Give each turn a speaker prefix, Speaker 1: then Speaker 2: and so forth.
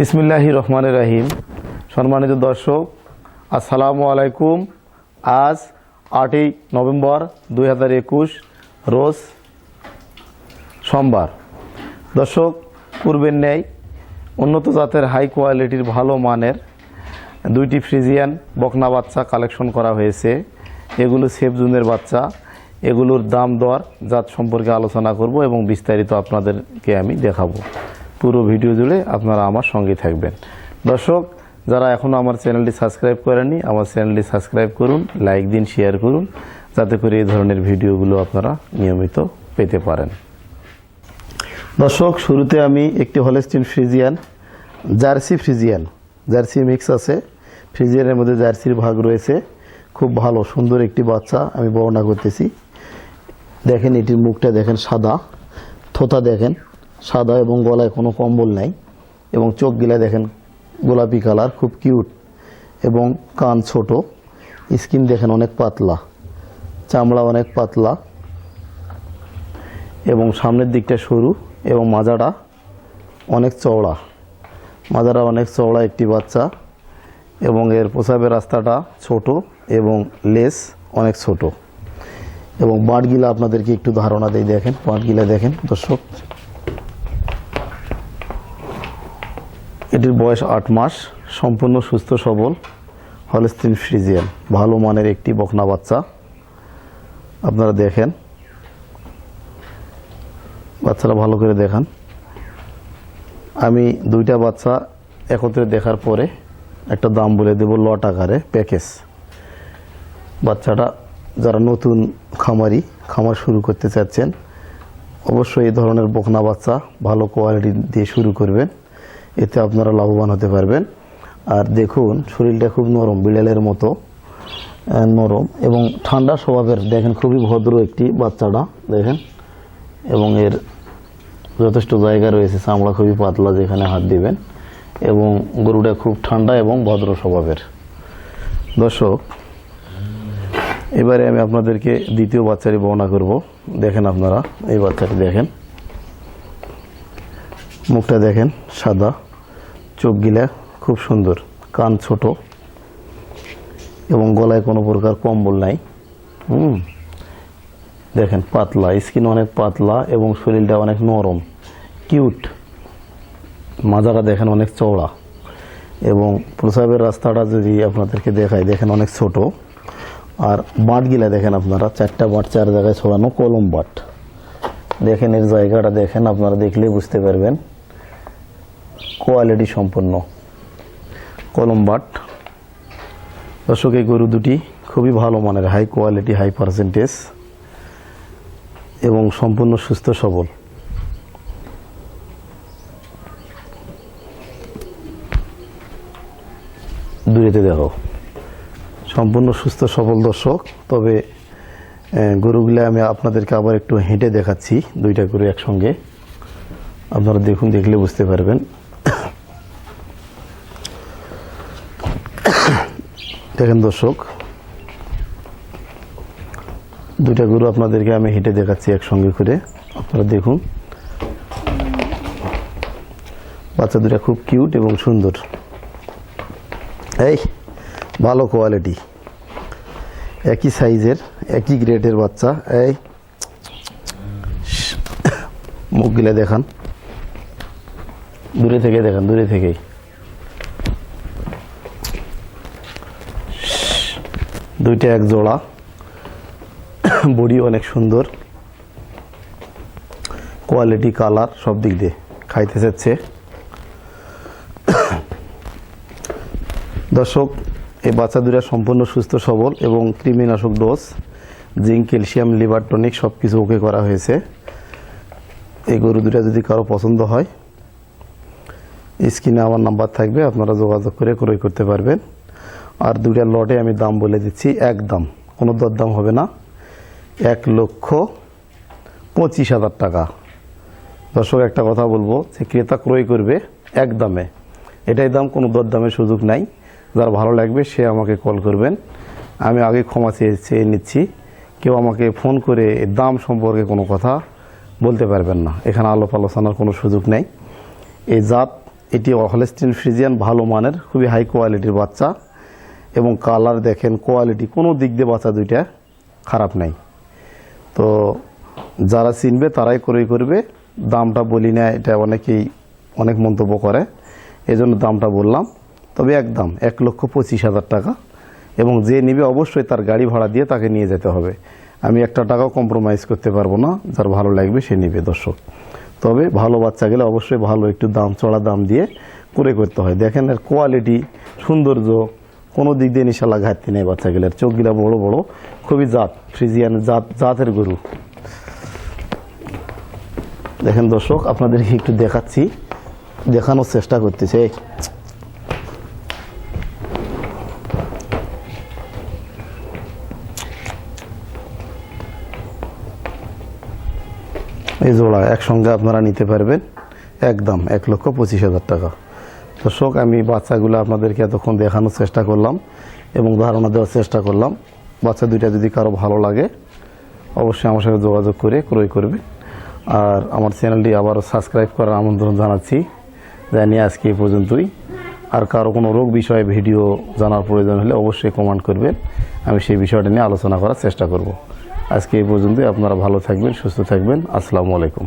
Speaker 1: বিসমিল্লাহি রহমান রাহিম। সম্মানিত দর্শক, আসসালামু আলাইকুম। আজ আটই নভেম্বর দুই হাজার একুশ, রোজ সোমবার। দর্শক, পূর্বের ন্যায় উন্নত জাতের হাই কোয়ালিটির ভালো মানের দুইটি ফ্রিজিয়ান বকনা বাচ্চা কালেকশন করা হয়েছে। এগুলো সেফ জুনের বাচ্চা। এগুলোর দাম দর জাত সম্পর্কে আলোচনা করব এবং বিস্তারিত আপনাদেরকে আমি দেখাবো। পুরো ভিডিও জুড়ে আপনারা আমার সঙ্গে থাকবেন। দর্শক, যারা এখনও আমার চ্যানেলটি সাবস্ক্রাইব করেননি, আমার চ্যানেলটি সাবস্ক্রাইব করুন, লাইক দিন, শেয়ার করুন, যাতে করে এই ধরনের ভিডিওগুলো আপনারা নিয়মিত পেতে পারেন। দর্শক, শুরুতে আমি একটি Holstein Friesian, Jersey Friesian. Jersey mix আছে। ফ্রিজিয়ানের মধ্যে জার্সির ভাগ রয়েছে। খুব ভালো, সুন্দর একটি বাচ্চা আমি বর্ণনা করতেছি। দেখেন, এটির মুখটা দেখেন সাদা থোতা দেখেন। সাদা এবং গলায় কোনো কম্বল নাই এবং চোখ গিলা দেখেন গোলাপি কালার, খুব কিউট এবং কান ছোট, স্কিন দেখেন অনেক পাতলা, চামড়া অনেক পাতলা এবং সামনের দিকটা সরু এবং মাজাটা অনেক চওড়া। মাজারা অনেক চওড়া একটি বাচ্চা এবং এর প্রসাবের রাস্তাটা ছোট এবং লেস অনেক ছোট। এবং বাঁটগিলা আপনাদেরকে একটু ধারণা দিয়ে দেখেন বাঁটগিলা দেখেন দর্শক। এটির বয়স আট মাস, সম্পূর্ণ সুস্থ, সবল হলস্তিন ফ্রিজিয়ান, ভালো মানের একটি বকনা বাচ্চা। আপনারা দেখেন। বাচ্চারা ভালো করে দেখান। আমি দুইটা বাচ্চা একত্রে দেখার পরে একটা দাম বলে দেব লট আকারে, প্যাকেজ। বাচ্চাটা যারা নতুন খামারি, খামার শুরু করতে চাচ্ছেন, অবশ্যই এই ধরনের বকনা বাচ্চা ভালো কোয়ালিটি দিয়ে শুরু করবেন। এতে আপনারা লাভবান হতে পারবেন। আর দেখুন, শরীরটা খুব নরম, বিড়ালের মতো নরম এবং ঠান্ডা স্বভাবের। দেখেন, খুবই ভদ্র একটি বাচ্চাটা, দেখেন। এবং এর যথেষ্ট জায়গা রয়েছে, চামড়া খুবই পাতলা, যেখানে হাত দিবেন। এবং গরুটা খুব ঠান্ডা এবং ভদ্র স্বভাবের। দর্শক, এবারে আমি আপনাদেরকে দ্বিতীয় বাচ্চারই বর্ণনা করব। দেখেন আপনারা, এই বাচ্চাটি দেখেন। মুখটা দেখেন, সাদা। চোখ গিলা খুব সুন্দর, কান ছোট। এবং গলায় কোনো প্রকার কম্বল নাই। হুম। দেখেন, পাতলা, স্কিন অনেক পাতলা এবং শরীরটা অনেক নরম, কিউট। মাজাটা দেখেন অনেক চওড়া। এবং প্রসাবের রাস্তাটা যদি আপনাদেরকে দেখায় দেখেন অনেক ছোট। আর বাঁটগুলা দেখেন আপনারা, চারটা বাট চার জায়গায় ছড়ানো কলম বাট। দেখেন, এর জায়গাটা দেখেন, আপনারা দেখলে বুঝতে পারবেন। কোয়ালিটি সম্পন্ন। কলম বাট। দর্শক এই গরু দুটি খুবই ভালো মানের হাই কোয়ালিটি হাই পার্সেন্টেজ এবং সম্পূর্ণ সুস্থ, সবল। দূরেতে দেখো। সম্পূর্ণ সুস্থ, সবল দর্শক। তবে গরুগুলা আমি আপনাদেরকে আবার একটু হেঁটে দেখাচ্ছি, দুইটা গরু একসঙ্গে। আপনারা দেখুন, দেখলে বুঝতে পারবেন। দেখেন দর্শক, দুইটা গরু আপনাদেরকে আমি হেঁটে দেখাচ্ছি একসঙ্গে করে। আপনারা দেখুন। বাচ্চা দুটা খুব কিউট এবং সুন্দর। এই, ভালো কোয়ালিটি। একই সাইজের, একই গ্রেডের বাচ্চা। এই মুখগুলা দেখান। দূরে থেকে দেখান, দূরে থেকেই। দুইটা এক জোড়া। বডি অনেক সুন্দর। কোয়ালিটি কালার সব দিক দিয়ে খাইতে চাচ্ছে। দর্শক, এই বাচ্চা দুটা সম্পূর্ণ সুস্থ সবল এবং কৃমিনাশক dose zinc calcium liver tonic সব কিছু ওকে করা হয়েছে। এই গরু দুটা যদি কারও পছন্দ হয় স্ক্রিনে আমার নাম্বার থাকবে, আপনারা যোগাযোগ করে ক্রয় করতে পারবেন। আর দুইটা লটে আমি দাম বলে দিচ্ছি, এক দাম। কোনো দরদাম হবে না। এক লক্ষ পঁচিশ হাজার টাকা। দর্শক, একটা কথা বলব, যে ক্রেতা ক্রয় করবে এক দামে। এটাই দাম, কোনো দরদামের সুযোগ নাই। যার ভালো লাগবে, সে আমাকে কল করবেন। আমি আগে ক্ষমা চেয়ে চেয়ে নিচ্ছি। কেউ আমাকে ফোন করে দাম সম্পর্কে কোনো কথা বলতে পারবেন না। এখানে আলোপ আলোচনার কোনো সুযোগ নেই। এই জাত, এটি হলেস্টিন ফ্রিজিয়ান, ভালো মানের, খুবই হাই কোয়ালিটির বাচ্চা। এবং কালার দেখেন, কোয়ালিটি, কোনো দিক দিয়ে বাচ্চা দুইটা খারাপ নাই। তো যারা চিনবে, তারাই ক্রয় করবে। দামটা বলি না, এটা অনেকেই অনেক মন্তব্য করে। এই জন্য দামটা বললাম। তবে একদম এক লক্ষ পঁচিশ হাজার টাকা। এবং যে নিবে অবশ্যই তার গাড়ি ভাড়া দিয়ে তাকে নিয়ে যেতে হবে। আমি একটা টাকাও কম্প্রোমাইজ করতে পারব না। যার ভালো লাগবে সে নিবে, দর্শক। তবে ভালো বাচ্চা গেলে অবশ্যই ভালো একটু দাম, চড়া দাম দিয়ে করে করতে হয়। দেখেন এর কোয়ালিটি সৌন্দর্য কোনো দিক দিয়ে নিশালা ঘাটতি নেই বাচ্চা গেলে চোখগুলা বড় বড়, খুবই জাত, ফ্রিজিয়ান জাত, জাতের গরু। দেখেন দর্শক, আপনাদেরকে একটু দেখাচ্ছি, দেখানোর চেষ্টা করতেছে। এই জোড়া একসঙ্গে আপনারা নিতে পারবেন, একদম এক লক্ষ পঁচিশ হাজার টাকা। দর্শক, আমি বাচ্চাগুলো আপনাদেরকে এতক্ষণ দেখানোর চেষ্টা করলাম এবং ধারণা দেওয়ার চেষ্টা করলাম। বাচ্চা দুইটা যদি কারও ভালো লাগে, অবশ্যই আমার সাথে যোগাযোগ করে ক্রয় করবে। আর আমার চ্যানেলটি আবারও সাবস্ক্রাইব করার আমন্ত্রণ জানাচ্ছি। জানি আজকে এই পর্যন্তই। আর কারও কোনো রোগ বিষয়ে ভিডিও জানার প্রয়োজন হলে অবশ্যই কমেন্ট করবেন। আমি সেই বিষয়টা নিয়ে আলোচনা করার চেষ্টা করব। আজকে এই পর্যন্তই। আপনারা ভালো থাকবেন, সুস্থ থাকবেন। আসসালামু আলাইকুম।